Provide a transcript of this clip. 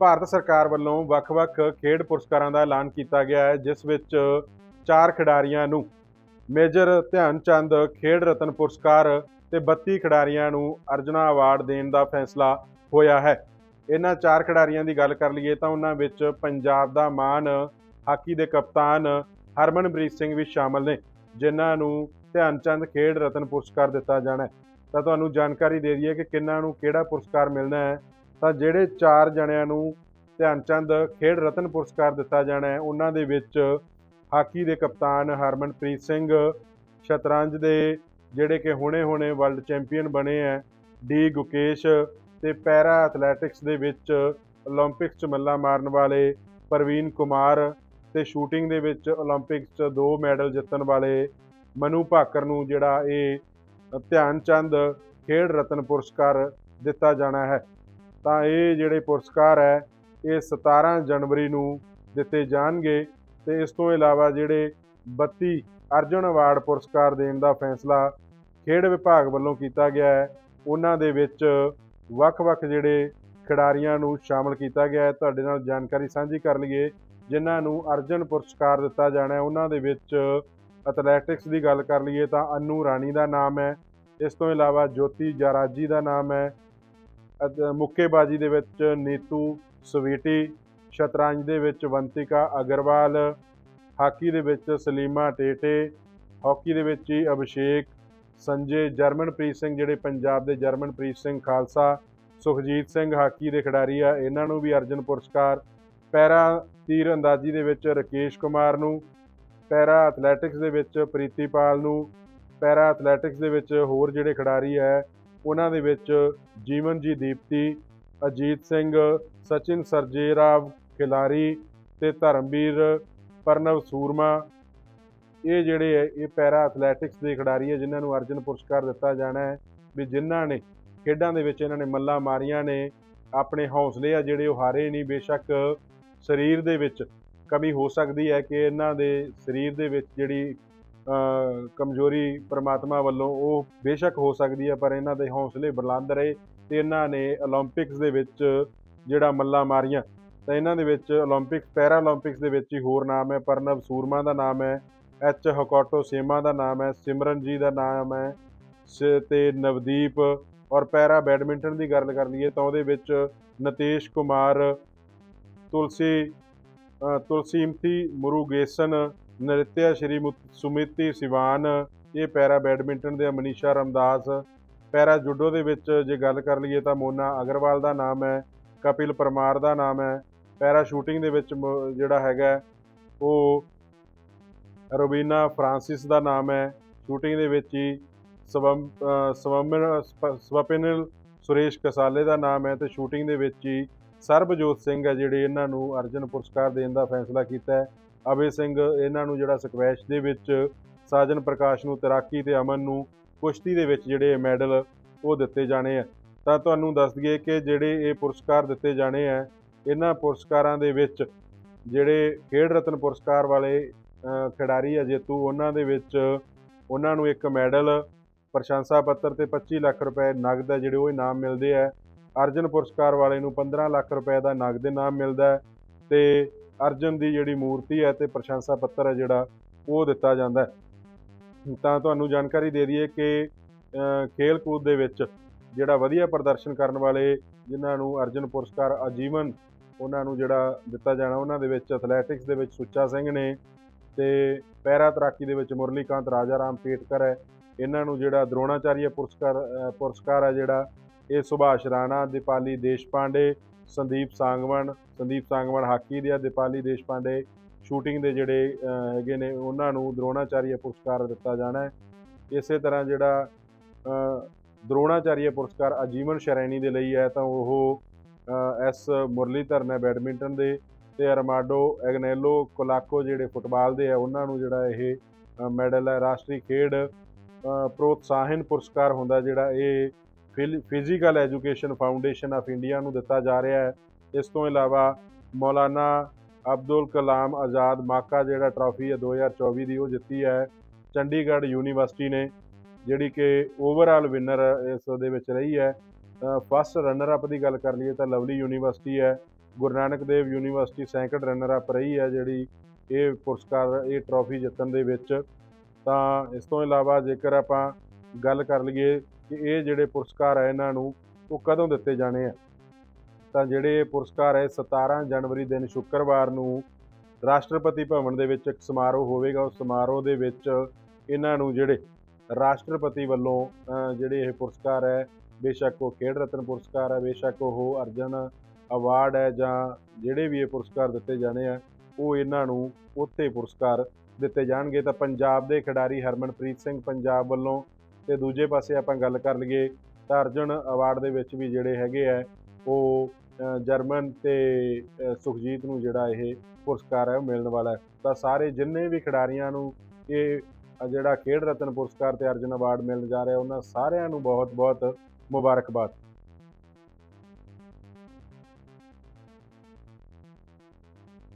ਭਾਰਤ ਸਰਕਾਰ ਵੱਲੋਂ ਵੱਖ-ਵੱਖ ਖੇਡ ਪੁਰਸਕਾਰਾਂ ਦਾ ਐਲਾਨ ਕੀਤਾ ਗਿਆ ਹੈ, ਜਿਸ ਵਿੱਚ ਚਾਰ ਖਿਡਾਰੀਆਂ ਨੂੰ ਮੇਜਰ ਧਿਆਨ ਚੰਦ ਖੇਡ ਰਤਨ ਪੁਰਸਕਾਰ ਤੇ 32 ਖਿਡਾਰੀਆਂ ਨੂੰ ਅਰਜਨਾ ਅਵਾਰਡ ਦੇਣ ਦਾ ਫੈਸਲਾ ਹੋਇਆ ਹੈ। ਇਹਨਾਂ ਚਾਰ ਖਿਡਾਰੀਆਂ ਦੀ ਗੱਲ ਕਰ ਲਈਏ ਤਾਂ ਉਹਨਾਂ ਵਿੱਚ ਪੰਜਾਬ ਦਾ ਮਾਨ, ਹਾਕੀ ਦੇ ਕਪਤਾਨ ਹਰਮਨਪ੍ਰੀਤ ਸਿੰਘ ਵੀ ਸ਼ਾਮਲ ਨੇ, ਜਿਨ੍ਹਾਂ ਨੂੰ ਧਿਆਨ ਚੰਦ ਖੇਡ ਰਤਨ ਪੁਰਸਕਾਰ ਦਿੱਤਾ ਜਾਣਾ ਹੈ। ਤਾਂ ਤੁਹਾਨੂੰ ਜਾਣਕਾਰੀ ਦੇ ਦਈਏ ਕਿ ਕਿੰਨਾਂ ਨੂੰ ਕਿਹੜਾ ਪੁਰਸਕਾਰ ਮਿਲਣਾ ਹੈ ਤਾਂ ਜਿਹੜੇ ਚਾਰ ਜਣਿਆਂ ਨੂੰ ਧਿਆਨਚੰਦ ਖੇਡ ਰਤਨ ਪੁਰਸਕਾਰ ਦਿੱਤਾ ਜਾਣਾ ਹੈ, ਉਹਨਾਂ ਦੇ ਵਿੱਚ ਹਾਕੀ ਦੇ ਕਪਤਾਨ ਹਰਮਨਪ੍ਰੀਤ ਸਿੰਘ, ਸ਼ਤਰੰਜ ਦੇ ਜਿਹੜੇ ਕਿ ਹੁਣੇ-ਹੁਣੇ ਵਰਲਡ ਚੈਂਪੀਅਨ ਬਣੇ ਆ ਡੀ ਗੁਕੇਸ਼ ਤੇ ਪੈਰਾ ਐਥਲੈਟਿਕਸ ਦੇ ਵਿੱਚ 올림픽ਸ 'ਚ ਮੱਲਾ ਮਾਰਨ ਵਾਲੇ ਪ੍ਰਵੀਨ ਕੁਮਾਰ ਤੇ ਸ਼ੂਟਿੰਗ ਦੇ ਵਿੱਚ 올림픽ਸ 'ਚ ਦੋ ਮੈਡਲ ਜਿੱਤਣ ਵਾਲੇ ਮਨੂ ਭਾਕਰ ਨੂੰ ਜਿਹੜਾ ਇਹ ਧਿਆਨ ਚੰਦ ਖੇਡ ਰਤਨ ਪੁਰਸਕਾਰ ਦਿੱਤਾ ਜਾਣਾ ਹੈ। ਤਾਂ ਇਹ ਜਿਹੜੇ ਪੁਰਸਕਾਰ ਹੈ, ਇਹ 17 ਜਨਵਰੀ ਨੂੰ ਦਿੱਤੇ ਜਾਣਗੇ ਤੇ ਇਸ ਤੋਂ ਇਲਾਵਾ ਜਿਹੜੇ 32 ਅਰਜੁਨ ਅਵਾਰਡ ਪੁਰਸਕਾਰ ਦੇਣ ਦਾ ਫੈਸਲਾ ਖੇਡ ਵਿਭਾਗ ਵੱਲੋਂ ਕੀਤਾ ਗਿਆ ਹੈ, ਉਹਨਾਂ ਦੇ ਵਿੱਚ ਵੱਖ-ਵੱਖ ਜਿਹੜੇ ਖਿਡਾਰੀਆਂ ਨੂੰ ਸ਼ਾਮਲ ਕੀਤਾ ਗਿਆ ਹੈ। ਤੁਹਾਡੇ ਨਾਲ ਜਾਣਕਾਰੀ ਸਾਂਝੀ ਕਰ ਲਈਏ, ਜਿਨ੍ਹਾਂ ਨੂੰ ਅਰਜਨ ਪੁਰਸਕਾਰ ਦਿੱਤਾ ਜਾਣਾ ਹੈ, ਉਹਨਾਂ ਦੇ ਵਿੱਚ ਐਥਲੈਟਿਕਸ ਦੀ ਗੱਲ ਕਰ ਲਈਏ ਤਾਂ ਅਨੂ ਰਾਣੀ ਦਾ ਨਾਮ ਹੈ, ਇਸ ਤੋਂ ਇਲਾਵਾ ਜੋਤੀ ਜਾਰਾਜੀ ਦਾ ਨਾਮ ਹੈ ਮੁੱਕੇਬਾਜ਼ੀ ਦੇ ਵਿੱਚ ਨੀਤੂ, ਸਵੀਟੀ, ਸ਼ਤਰੰਜ ਦੇ ਵਿੱਚ ਵੰਤਿਕਾ ਅਗਰਵਾਲ, ਹਾਕੀ ਦੇ ਵਿੱਚ ਸਲੀਮਾ ਟੇਟੇ, ਹਾਕੀ ਦੇ ਵਿੱਚ ਹੀ ਅਭਿਸ਼ੇਕ, ਸੰਜੇ ਜਰਮਨਪ੍ਰੀਤ ਸਿੰਘ ਜਿਹੜੇ ਪੰਜਾਬ ਦੇ ਜਰਮਨਪ੍ਰੀਤ ਸਿੰਘ ਖਾਲਸਾ, ਸੁਖਜੀਤ ਸਿੰਘ ਹਾਕੀ ਦੇ ਖਿਡਾਰੀ ਆ, ਇਹਨਾਂ ਨੂੰ ਵੀ ਅਰਜਨ ਪੁਰਸਕਾਰ, ਪੈਰਾ ਤੀਰ ਅੰਦਾਜ਼ੀ ਦੇ ਵਿੱਚ ਰਕੇਸ਼ ਕੁਮਾਰ ਨੂੰ, ਪੈਰਾ ਐਥਲੈਟਿਕਸ ਦੇ ਵਿੱਚ ਪ੍ਰੀਤੀਪਾਲ ਨੂੰ, ਪੈਰਾ ਐਥਲੈਟਿਕਸ ਦੇ ਵਿੱਚ ਹੋਰ ਜਿਹੜੇ ਖਿਡਾਰੀ ਹੈ ਉਹਨਾਂ ਦੇ ਵਿੱਚ ਜੀਵਨ ਜੀ ਦੀਪਤੀ, ਅਜੀਤ ਸਿੰਘ, ਸਚਿਨ ਸਰਜੇਰਾਵ ਖਿਲਾਰੀ ਤੇ ਧਰਮਵੀਰ ਪਰਨਵ ਸੂਰਮਾ। ਇਹ ਜਿਹੜੇ ਹੈ ਇਹ ਪੈਰਾ ਐਥਲੈਟਿਕਸ ਦੇ ਖਿਡਾਰੀ ਹੈ ਜਿਨ੍ਹਾਂ ਨੂੰ ਅਰਜਨ ਪੁਰਸਕਾਰ ਦਿੱਤਾ ਜਾਣਾ ਹੈ ਵੀ ਜਿਨ੍ਹਾਂ ਨੇ ਖੇਡਾਂ ਦੇ ਵਿੱਚ ਇਹਨਾਂ ਨੇ ਮੱਲਾਂ ਮਾਰੀਆਂ ਨੇ, ਆਪਣੇ ਹੌਸਲੇ ਆ ਜਿਹੜੇ ਉਹ ਹਾਰੇ ਨਹੀਂ, ਬੇਸ਼ੱਕ ਸਰੀਰ ਦੇ ਵਿੱਚ ਕਮੀ ਹੋ ਸਕਦੀ ਹੈ ਕਿ ਇਹਨਾਂ ਦੇ ਸਰੀਰ ਦੇ ਵਿੱਚ ਜਿਹੜੀ ਕਮਜ਼ੋਰੀ ਪਰਮਾਤਮਾ ਵੱਲੋਂ ਉਹ ਬੇਸ਼ੱਕ ਹੋ ਸਕਦੀ ਹੈ, ਪਰ ਇਹਨਾਂ ਦੇ ਹੌਸਲੇ ਬੁਲੰਦ ਰਹੇ ਤੇ ਇਹਨਾਂ ਨੇ 올림픽ਸ ਦੇ ਵਿੱਚ ਜਿਹੜਾ ਮੱਲਾ ਮਾਰੀਆਂ, ਤਾਂ ਇਹਨਾਂ ਦੇ ਵਿੱਚ 올림픽ਸ ਪੈਰਾ 올림픽ਸ ਦੇ ਵਿੱਚ ਹੀ ਹੋਰ ਨਾਮ ਹੈ, ਪਰਨਵ ਸੂਰਮਾ ਦਾ ਨਾਮ ਹੈ ਐਚ ਹਕੋਟੋ ਸੇਮਾ ਦਾ ਨਾਮ ਹੈ, ਸਿਮਰਨ ਜੀ ਦਾ ਨਾਮ ਹੈ ਤੇ ਨਵਦੀਪ ਔਰ ਪੈਰਾ ਬੈਡਮਿੰਟਨ ਦੀ ਗੱਲ ਕਰ ਲਈਏ ਤਾਂ ਉਹਦੇ ਵਿੱਚ ਨਤੇਸ਼ ਕੁਮਾਰ, ਤੁਲਸੀ ਤੁਲਸੀਮਤੀ ਮੁਰੂਗੇਸਨ ਨ੍ਰਿਤਿਆ ਸ਼੍ਰੀ ਮੁ- ਸੁਮਿਤੀ ਸਿਵਾਨ ਇਹ ਪੈਰਾ ਬੈਡਮਿੰਟਨ ਦੇ ਮਨੀਸ਼ਾ ਰਮਦਾਸ। ਪੈਰਾ ਜੁਡੋ ਦੇ ਵਿੱਚ ਜੇ ਗੱਲ ਕਰ ਲਈਏ ਤਾਂ ਮੋਨਾ ਅਗਰਵਾਲ ਦਾ ਨਾਮ ਹੈ ਕਪਿਲ ਪਰਮਾਰ ਦਾ ਨਾਮ ਹੈ। ਪੈਰਾ ਸ਼ੂਟਿੰਗ ਦੇ ਵਿੱਚ ਮ- ਜਿਹੜਾ ਹੈਗਾ ਉਹ ਰੋਬੀਨਾ ਫ੍ਰਾਂਸਿਸ ਦਾ ਨਾਮ ਹੈ। ਸ਼ੂਟਿੰਗ ਦੇ ਵਿੱਚ ਹੀ ਸਵਮ ਅ, ਸਪ- ਸਵਪਿਨਲ ਸੁਰੇਸ਼ ਕਸਾਲੇ ਦਾ ਨਾਮ ਹੈ ਤੇ ਸ਼ੂਟਿੰਗ ਦੇ ਵਿੱਚ ਹੀ ਸਰਬਜੋਤ ਸਿੰਘ ਹੈ ਜਿਹੜੇ ਇਹਨਾਂ ਨੂੰ ਅਰਜਨ ਪੁਰਸਕਾਰ ਦੇਣ ਦਾ ਫੈਸਲਾ ਕੀਤਾ ਹੈ। ਅਭੇ ਸਿੰਘ, ਇਹਨਾਂ ਨੂੰ ਜਿਹੜਾ ਸਕਵੈਸ਼ ਦੇ ਵਿੱਚ ਸਾਜਨ ਪ੍ਰਕਾਸ਼ ਨੂੰ, ਤੈਰਾਕੀ ਤੇ ਅਮਨ ਨੂੰ ਕੁਸ਼ਤੀ ਦੇ ਵਿੱਚ ਜਿਹੜੇ ਮੈਡਲ ਉਹ ਦਿੱਤੇ ਜਾਣੇ ਆ। ਤਾਂ ਤੁਹਾਨੂੰ ਦੱਸ ਦਈਏ ਕਿ ਜਿਹੜੇ ਇਹ ਪੁਰਸਕਾਰ ਦਿੱਤੇ ਜਾਣੇ ਆ, ਇਹਨਾਂ ਪੁਰਸਕਾਰਾਂ ਦੇ ਵਿੱਚ ਜਿਹੜੇ ਖੇਡ ਰਤਨ ਪੁਰਸਕਾਰ ਵਾਲੇ ਖਿਡਾਰੀ ਆ ਜੇਤੂ, ਉਹਨਾਂ ਦੇ ਵਿੱਚ ਉਹਨਾਂ ਨੂੰ ਇੱਕ ਮੈਡਲ, ਪ੍ਰਸ਼ੰਸਾ ਪੱਤਰ ਤੇ 25 ਲੱਖ ਰੁਪਏ ਨਗਦ ਹੈ ਜਿਹੜੇ ਉਹ ਇਨਾਮ ਮਿਲਦੇ ਆ। ਅਰਜਨ ਪੁਰਸਕਾਰ ਵਾਲੇ ਨੂੰ 15 ਲੱਖ ਰੁਪਏ ਦਾ ਨਗਦ ਇਨਾਮ ਮਿਲਦਾ ਹੈ ਤੇ ਅਰਜਨ ਦੀ ਜਿਹੜੀ ਮੂਰਤੀ ਹੈ ਤੇ ਪ੍ਰਸ਼ੰਸਾ ਪੱਤਰ ਹੈ ਜਿਹੜਾ, ਉਹ ਦਿੱਤਾ ਜਾਂਦਾ ਹੈ। ਤਾਂ ਤੁਹਾਨੂੰ ਜਾਣਕਾਰੀ ਦੇ ਦਈਏ ਕਿ ਖੇਲ ਕੂਦ ਦੇ ਵਿੱਚ ਜਿਹੜਾ ਵਧੀਆ ਪ੍ਰਦਰਸ਼ਨ ਕਰਨ ਵਾਲੇ ਜਿਨ੍ਹਾਂ ਨੂੰ ਅਰਜਨ ਪੁਰਸਕਾਰ ਆਜੀਵਨ, ਉਹਨਾਂ ਨੂੰ ਜਿਹੜਾ ਦਿੱਤਾ ਜਾਣਾ, ਉਹਨਾਂ ਦੇ ਵਿੱਚ ਐਥਲੈਟਿਕਸ ਦੇ ਵਿੱਚ ਸੁੱਚਾ ਸਿੰਘ ਨੇ ਤੇ ਪੈਰਾ ਤੈਰਾਕੀ ਦੇ ਵਿੱਚ ਮੁਰਲੀਕਾਂਤ ਰਾਜਾ ਰਾਮ ਪੇਟਕਰ ਹੈ। ਇਹਨਾਂ ਨੂੰ ਜਿਹੜਾ ਦਰੋਣਾਚਾਰੀਆ ਪੁਰਸਕਾਰ ਪੁਰਸਕਾਰ ਹੈ ਜਿਹੜਾ, ਇਹ ਸੁਭਾਸ਼ ਰਾਣਾ, ਦੀਪਾਲੀ ਦੇਸ਼ਪਾਂਡੇ ਸੰਦੀਪ ਸਾਂਗਵਨ ਸੰਦੀਪ ਸਾਂਗਵਨ ਹਾਕੀ ਦੇ ਆ ਦੀਪਾਲੀ ਦੇਸ਼ਪਾਂਡੇ ਸ਼ੂਟਿੰਗ ਦੇ ਜਿਹੜੇ ਹੈਗੇ ਨੇ ਉਹਨਾਂ ਨੂੰ ਦਰੋਣਾਚਾਰੀਆ ਪੁਰਸਕਾਰ ਦਿੱਤਾ ਜਾਣਾ ਹੈ। ਇਸੇ ਤਰ੍ਹਾਂ ਜਿਹੜਾ ਅ, ਦਰੋਣਾਚਾਰੀਆ ਪੁਰਸਕਾਰ ਆਜੀਵਨ ਸ਼੍ਰੇਣੀ ਦੇ ਲਈ ਹੈ ਤਾਂ ਉਹ ਅ, ਐਸ ਮੁਰਲੀਧਰਨ ਨੇ ਬੈਡਮਿੰਟਨ ਦੇ ਤੇ ਅਰਮਾਡੋ ਐਗਨੈਲੋ ਕੋਲਾਕੋ ਜਿਹੜੇ ਫੁੱਟਬਾਲ ਦੇ ਆ ਉਹਨਾਂ ਨੂੰ ਜਿਹੜਾ ਇਹ ਮੈਡਲ ਹੈ। ਰਾਸ਼ਟਰੀ ਖੇਡ ਪ੍ਰੋਤਸਾਹਨ ਪੁਰਸਕਾਰ ਹੁੰਦਾ ਜਿਹੜਾ ਇਹ physical education foundation of India ਨੂੰ ਦਿੱਤਾ ਜਾ ਰਿਹਾ ਹੈ। ਇਸ ਤੋਂ ਇਲਾਵਾ ਮੌਲਾਨਾ ਅਬਦੁਲ ਕਲਾਮ ਆਜ਼ਾਦ ਮਾਕਾ ਜਿਹੜਾ ਟਰਾਫੀ ਹੈ 2024 ਦੀ ਉਹ ਜਿੱਤੀ ਹੈ। ਚੰਡੀਗੜ੍ਹ ਯੂਨੀਵਰਸਿਟੀ ਨੇ, ਜਿਹੜੀ ਕਿ ਓਵਰਆਲ ਵਿਨਰ ਇਸ ਦੇ ਵਿੱਚ ਰਹੀ ਹੈ। ਫਸਟ ਰਨਰ ਅਪ ਦੀ ਗੱਲ ਕਰ ਲਈਏ ਤਾਂ ਲਵਲੀ ਯੂਨੀਵਰਸਿਟੀ ਹੈ। ਗੁਰੂ ਨਾਨਕ ਦੇਵ ਯੂਨੀਵਰਸਿਟੀ ਸੈਂਕੜ ਰਨਰ ਅਪ ਰਹੀ ਹੈ ਜਿਹੜੀ ਇਹ ਪੁਰਸਕਾਰ, ਇਹ ਟਰੋਫੀ ਜਿੱਤਣ ਦੇ ਵਿੱਚ। ਤਾਂ ਇਸ ਤੋਂ ਇਲਾਵਾ ਜੇਕਰ ਆਪਾਂ ਗੱਲ ਕਰ ਲਈਏ ਕਿ ਇਹ ਜਿਹੜੇ ਪੁਰਸਕਾਰ ਹੈ ਇਹਨਾਂ ਨੂੰ ਉਹ ਕਦੋਂ ਦਿੱਤੇ ਜਾਣੇ ਆ? ਤਾਂ ਜਿਹੜੇ ਇਹ ਪੁਰਸਕਾਰ ਹੈ 17 ਜਨਵਰੀ ਦਿਨ ਸ਼ੁੱਕਰਵਾਰ ਨੂੰ ਰਾਸ਼ਟਰਪਤੀ ਭਵਨ ਦੇ ਵਿੱਚ ਇੱਕ ਸਮਾਰੋਹ ਹੋਵੇਗਾ। ਉਸ ਸਮਾਰੋਹ ਦੇ ਵਿੱਚ ਇਹਨਾਂ ਨੂੰ ਜਿਹੜੇ ਰਾਸ਼ਟਰਪਤੀ ਵੱਲੋਂ ਜਿਹੜੇ ਇਹ ਪੁਰਸਕਾਰ ਹੈ ਬੇਸ਼ੱਕ ਉਹ ਖੇਡ ਰਤਨ ਪੁਰਸਕਾਰ ਹੈ ਬੇਸ਼ੱਕ ਉਹ ਅਰਜਨ ਅਵਾਰਡ ਹੈ ਜਾਂ ਜਿਹੜੇ ਵੀ ਇਹ ਪੁਰਸਕਾਰ ਦਿੱਤੇ ਜਾਣੇ ਆ, ਉਹ ਇਹਨਾਂ ਨੂੰ ਉੱਥੇ ਪੁਰਸਕਾਰ ਦਿੱਤੇ ਜਾਣਗੇ। ਤਾਂ ਪੰਜਾਬ ਦੇ ਖਿਡਾਰੀ ਹਰਮਨਪ੍ਰੀਤ ਸਿੰਘ ਪੰਜਾਬ ਵੱਲੋਂ ਤੇ ਦੂਜੇ ਪਾਸੇ ਆਪਾਂ ਗੱਲ ਕਰ ਲਈਏ ਤਾਂ ਅਰਜਨ ਅਵਾਰਡ ਦੇ ਵਿੱਚ ਵੀ ਜਿਹੜੇ ਹੈਗੇ ਆ, ਉਹ ਜਰਮਨ ਤੇ ਸੁਖਜੀਤ ਨੂੰ ਜਿਹੜਾ ਇਹ ਪੁਰਸਕਾਰ ਹੈ ਉਹ ਮਿਲਣ ਵਾਲਾ ਹੈ। ਤਾਂ ਸਾਰੇ ਜਿੰਨੇ ਵੀ ਖਿਡਾਰੀਆਂ ਨੂੰ ਇਹ ਜਿਹੜਾ ਖੇਡ ਰਤਨ ਪੁਰਸਕਾਰ ਤੇ ਅਰਜਨ ਅਵਾਰਡ ਮਿਲਣ ਜਾ ਰਿਹਾ, ਉਹਨਾਂ ਸਾਰਿਆਂ ਨੂੰ ਬਹੁਤ ਬਹੁਤ ਮੁਬਾਰਕਬਾਦ।